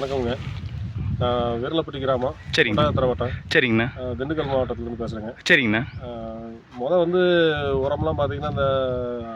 வணக்கம்ங்க நான் வீரலப்பட்டி கிராமம். சரிங்க. ஒட்டாயத்திர வட்டம். சரிங்கண்ணா. திண்டுக்கல் மாவட்டத்துலேருந்து பேசுகிறேங்க சரிங்கண்ணா. முத வந்து உரம்லாம் பார்த்தீங்கன்னா இந்த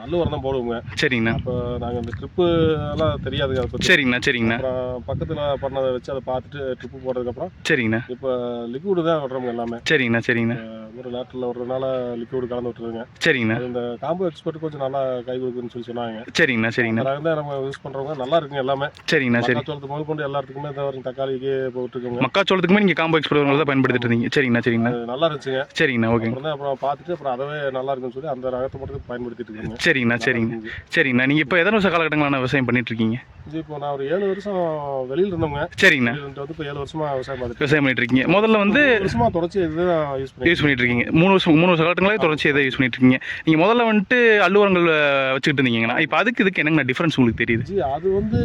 அல்லு உரம் தான் போடுவோங்க. சரிங்கண்ணா. இப்போ நாங்கள் இந்த ட்ரிப்பு எல்லாம் தெரியாதுங்க அதை பற்றி சரிங்கண்ணா சரிங்கண்ணா. அப்புறம் பக்கத்தில் பண்ணதை வச்சு அதை பார்த்துட்டு ட்ரிப்பு போட்டதுக்கப்புறம் சரிங்கண்ணா. இப்போ லிக்விடு தான் விடுறோங்க எல்லாமே. சரிங்கண்ணா சரிங்கண்ணா. ஒரு நாட்டில் விடுறதுனால லிக்விடு கலந்து விட்டுருங்க சரிங்கண்ணா. இந்த காம்போ எக்ஸ்பர்ட் கொஞ்சம் நல்லா கை கொடுக்குன்னு சொல்லி சொன்னாங்க. சரிங்கண்ணா சரிங்கண்ணா. அதனால தான் நம்ம யூஸ் பண்ணுறவங்க நல்லா இருக்குங்க எல்லாமே. சரிங்கண்ணா சரி. முதல் கொண்டு எல்லாத்துக்குமே இந்த தக்காளிக்கு போட்டுருக்கோங்க மக்காச்சோளத்துக்குமே நீங்கள் காம்போ எக்ஸ்பிரஸ் தான் பயன்படுத்திட்டு இருந்தீங்க. சரிங்கண்ணா சரிங்கண்ணா. நல்லா இருந்துச்சுங்க. சரிங்கண்ணா ஓகேங்க அப்புறம் பார்த்துட்டு அப்புறம் அதவே நல்லா இருக்குன்னு சொல்லி அந்த ரகத்தை மட்டும் பயன்படுத்திட்டு இருக்கோங்க. சரிங்கண்ணா சரிங்க சரிங்கண்ணா. நீங்கள் இப்போ எத்தனை வருஷம் காலகட்டங்களான விவசாயம் பண்ணிட்டு இருக்கீங்க? இப்போ நான் ஒரு ஏழு வருஷம் வெளியில இருந்தவங்க சரிங்கண்ணா. வந்து இப்போ ஏழு வருஷமா விவசாயம் பார்த்துட்டு விவசாயம் பண்ணிட்டு இருக்கீங்க. முதல்ல வந்து வருஷமா தொடர்ச்சி இதுதான் யூஸ் பண்ணி யூஸ் பண்ணிட்டு இருக்கீங்க. மூணு வருஷம் மூணு வருஷ காலத்துங்களே தொடர்ச்சி எதை யூஸ் பண்ணிட்டு இருக்கீங்க. நீங்கள் முதல்ல வந்துட்டு அள்ளுவரங்கள் வச்சுக்கிட்டு இருந்தீங்கண்ணா இப்போ அதுக்கு இதுக்கு என்னங்கண்ணா டிஃப்ரென்ஸ் உங்களுக்கு தெரியுது? அது வந்து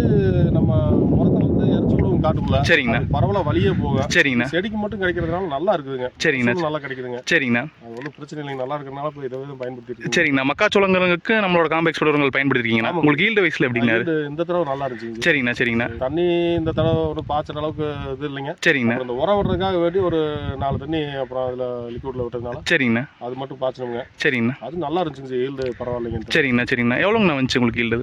நம்ம உரத்தை வந்து இறச்சி விடுவோம் காட்டுக்குள்ள சரிங்கண்ணா. பரவலா வழியே போகும் சரிங்கண்ணா. செடிக்கு மட்டும் கிடைக்கிறதுனால நல்லா இருக்குதுங்க. சரிங்கண்ணா. நல்லா கிடைக்குதுங்க. சரிங்கண்ணா. அது ஒன்றும் பிரச்சனை இல்லைங்க. நல்லா இருக்கிறதுனால இப்போ இதை பயன்படுத்திட்டு இருக்கோம் சரிங்கண்ணா. மக்காச்சோளங்களுக்கு நம்மளோட காம்பெக்ஸ் உரங்கள் பயன்படுத்திருக்கீங்கண்ணா. ஆமாம். உங்களுக்கு ஈல்டு வயசில் எப்படிங்கண்ணா இந்த இந்த தடவை நல்லா இருந்துச்சு சரிங்கண்ணா சரிங்கண்ணா. தண்ணி இந்த தடவை ஒரு பாய்ச்சற அளவுக்கு இது இல்லைங்க. சரிங்கண்ணா. இந்த உரம் விடுறதுக்காக வேண்டி ஒரு நாலு தண்ணி அப்புறம் அதில் லிக்விட்ல விட்டதுனால சரிங்கண்ணா. அது மட்டும் பாய்ச்சணுங்க சரிங்கண்ணா. அது நல்லா இருந்துச்சுங்க. ஈல்டு பரவாயில்லைங்க சரிங்கண்ணா சரிங்கண்ணா. எவ்வளோங்கண்ணா வந்துச்சு உங்களுக்கு ஈல்டு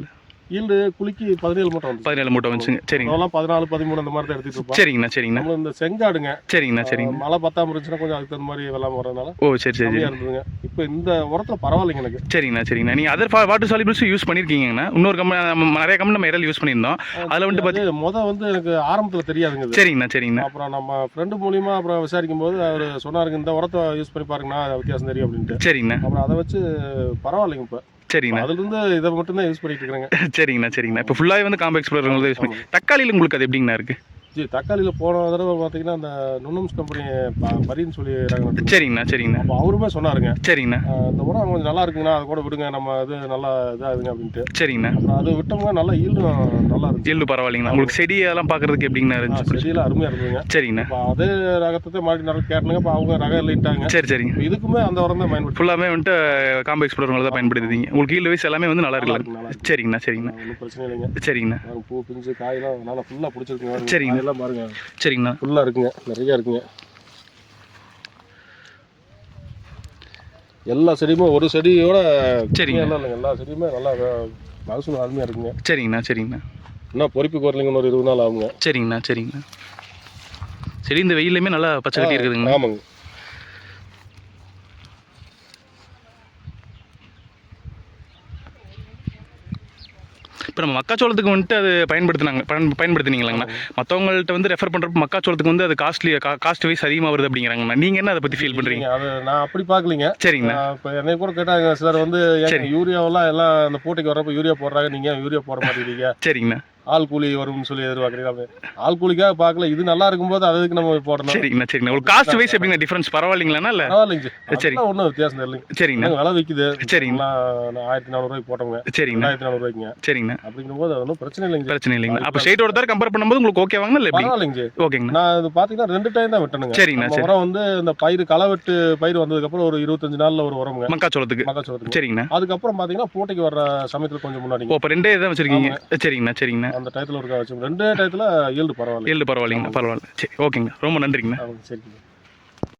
ஈல்டு குலுக்கி பதினேழு வந்து பதினேழு மூட்டை வந்துச்சுங்க. சரிங்க. அதெல்லாம் பதினாலு பதிமூணு அந்த மாதிரி தான் எடுத்துட்டு இருப்போம். சரிங்கண்ணா சரிங்கண்ணா. நம்ம இந்த செங்காடுங்க. சரிங்கண்ணா சரிங்கண்ணா. மழை பத்தாம இருந்துச்சுன்னா கொஞ்சம் அதுக்கு தகுந்த மாதிரி வெள்ளாம வரதுனால ஓ சரி சரி இருந்ததுங்க. இப்போ இந்த உரத்துல பரவாயில்லைங்க எனக்கு. சரிங்கண்ணா சரிங்கண்ணா. நீங்கள் அதர் வாட்டர் சாலிபிள்ஸும் யூஸ் பண்ணியிருக்கீங்கண்ணா இன்னொரு கம்பெனி நம்ம நிறைய கம்பெனி நம்ம இடையில யூஸ் பண்ணியிருந்தோம். அதில் வந்துட்டு பார்த்து அது முத வந்து எனக்கு ஆரம்பத்துல தெரியாதுங்க. சரிங்கண்ணா சரிங்கண்ணா. அப்புறம் நம்ம ஃப்ரெண்டு மூலியமா அப்புறம் விசாரிக்கும் போது அவர் சொன்னாருங்க இந்த உரத்தை யூஸ் பண்ணி பாருங்கண்ணா வித்தியாசம் தெரியும் அப்படின்ட்டு. சரிங்கண்ணா. அப்புறம் அதை வச்சு பரவாயில்லைங்க இப்போ. சரிங்கண்ணா. அதுல இருந்து இதை மட்டும் தான் யூஸ் பண்ணிட்டு இருக்கிறேங்க. சரிங்கண்ணா சரிங்கண்ணா. இப்போ ஃபுல்லாகவே வந்து காம்பெக்ஸ் தான் யூஸ் பண்ணி தக்காளியில் உங்களுக்கு அது எப்படிங்கண்ணா இருக்குது ஜி தக்காளியில போன தடவை பார்த்தீங்கன்னா அந்த நுண்ணம்ஸ் கம்பெனி பரின்னு சொல்லி சரிங்கண்ணா சரிங்கண்ணா. அப்போ அவருமே சொன்னாருங்க. சரிங்கண்ணா. இந்த உரம் கொஞ்சம் நல்லா இருக்குங்கண்ணா அதை கூட விடுங்க நம்ம இது நல்லா இதாகுதுங்க அப்படின்ட்டு. சரிங்கண்ணா. அது விட்டோம்னா நல்லா ஈல்டும் நல்லா இருந்துச்சு. ஈல்டு பரவாயில்லைங்கண்ணா. உங்களுக்கு செடி அதெல்லாம் பார்க்குறதுக்கு எப்படிங்கண்ணா இருந்துச்சு? செடியெல்லாம் அருமையா இருந்ததுங்க. சரிங்கண்ணா. அதே ரகத்தை மாடி நல்லா கேட்டனுங்க இப்போ அவங்க ரகம் இல்லைட்டாங்க சரி சரிங்க. இதுக்குமே அந்த உரம் தான் பயன்படுத்தி ஃபுல்லாமே வந்துட்டு காம்போ எக்ஸ்ப்ளோர் தான் பயன்படுத்துறீங்க உங்களுக்கு ஈல்டு வைஸ் எல்லாமே வந்து நல்லா இருக்குல்ல? சரிங்கண்ணா சரிங்கண்ணா. ஒன்றும் பிரச்சனை இல்லைங்க. சரிங்கண்ணா. பூ பிஞ்சு காயெல்லாம் நல்லா ஃபுல்லாக பிடிச்சிருக்குங்க. சரிங்க. எல்லாம் பாருங்க. சரிங்கண்ணா. ஃபுல்லாக இருக்குங்க. நிறைய இருக்குங்க. எல்லா செடியுமே ஒரு செடியோட சரிங்க. எல்லாம் இல்லைங்க. எல்லா செடியுமே நல்லா மகசூல் அருமையாக இருக்குங்க. சரிங்கண்ணா சரிங்கண்ணா. இன்னும் பொறிப்புக்கு வரலைங்க ஒரு இருபது நாள் ஆகுங்க. சரிங்கண்ணா சரிங்கண்ணா. சரி இந்த வெயிலுமே நல்லா பச்சை கட்டி இருக்குதுங்கண்ணா. ஆமாங்க. இப்போ நம்ம மக்காச்சோளத்துக்கு வந்துட்டு அது பயன்படுத்தினாங்க பயன் பயன்படுத்தினீங்களாங்கண்ணா. மற்றவங்கள்ட்ட வந்து ரெஃபர் பண்ணுறப்ப மக்காச்சோளத்துக்கு வந்து அது காஸ்ட்லி காஸ்ட் வைஸ் அதிகமாக வருது அப்படிங்கிறாங்கண்ணா. நீங்கள் என்ன அதை பற்றி ஃபீல் பண்ணுறீங்க அது நான் அப்படி பார்க்கலீங்க. சரிங்கண்ணா. இப்போ என்னை கூட கேட்டாங்க சார் வந்து. யூரியாவெல்லாம் எல்லாம் அந்த போட்டிக்கு வர்றப்ப யூரியா போடுறாங்க நீங்க ஏன் யூரியா போட மாட்டேங்கிறீங்க? சரிங்கண்ணா. ஆள் கூலி வரும்னு சொல்லி எதிர்பார்க்குறீங்க. ஆள் கூலிக்காக பார்க்கல. இது நல்லா இருக்கும்போது அதுக்கு நம்ம போடணும்? சரிங்கண்ணா சரிங்கண்ணா. உங்களுக்கு காஸ்ட் வைஸ் எப்படிங்கண்ணா டிஃப்ரென்ஸ் பரவாயில்லைங்களாண்ணா இல்லை? பரவாயில்லைங்க. சரி. ஒன்றும் வித்தியாசம் தெரியலைங்க சரிங்கண்ணா. விலை விற்குது சரிங்க. எல்லாம் ஆயிரத்தி நானூறுரூவாய்க்கு போட்டோங்க. சரிங்கண்ணா. ரெண்டாயிரத்தி நானூறுரூவாய்க்குங்க சரிங்கண்ணா. அப்படிங்கும் போது அது ஒன்றும் பிரச்சனை இல்லைங்க. பிரச்சனை இல்லைங்கண்ணா அப்போ ஸ்டேட் ஒருத்தர் கம்பேர் பண்ணும்போது உங்களுக்கு ஓகேவாங்கண்ணா இல்லை பரவாயில்லைங்க. ஓகேங்கண்ணா. நான் இது பார்த்தீங்கன்னா ரெண்டு டைம் தான் வெட்டணுங்க சரிங்கண்ணா உரம் வந்து இந்த பயிர் களவெட்டு பயிர் வந்ததுக்கப்புறம் ஒரு இருபத்தஞ்சு நாள்ல ஒரு உரமுங்க. மக்காச்சோளத்துக்கு. மக்காச்சோளத்துக்கு. சரிங்கண்ணா. அதுக்கப்புறம் பார்த்தீங்கன்னா போட்டிக்கு வர்ற சமயத்தில் கொஞ்சம் முன்னாடி இப்போ ரெண்டே தான் வச்சுருக்கீங்க. சரிங்கண்ணா சரிங்கண்ணா. அந்த டயத்தில் ஒரு வச்சு ரெண்டே டயத்தில் ஈல்டு பரவாயில்ல. ஏழு பரவாயில்லைங்கண்ணா பரவாயில்ல. சரி ஓகேங்கண்ணா. ரொம்ப நன்றிங்கண்ணா. சரிங்க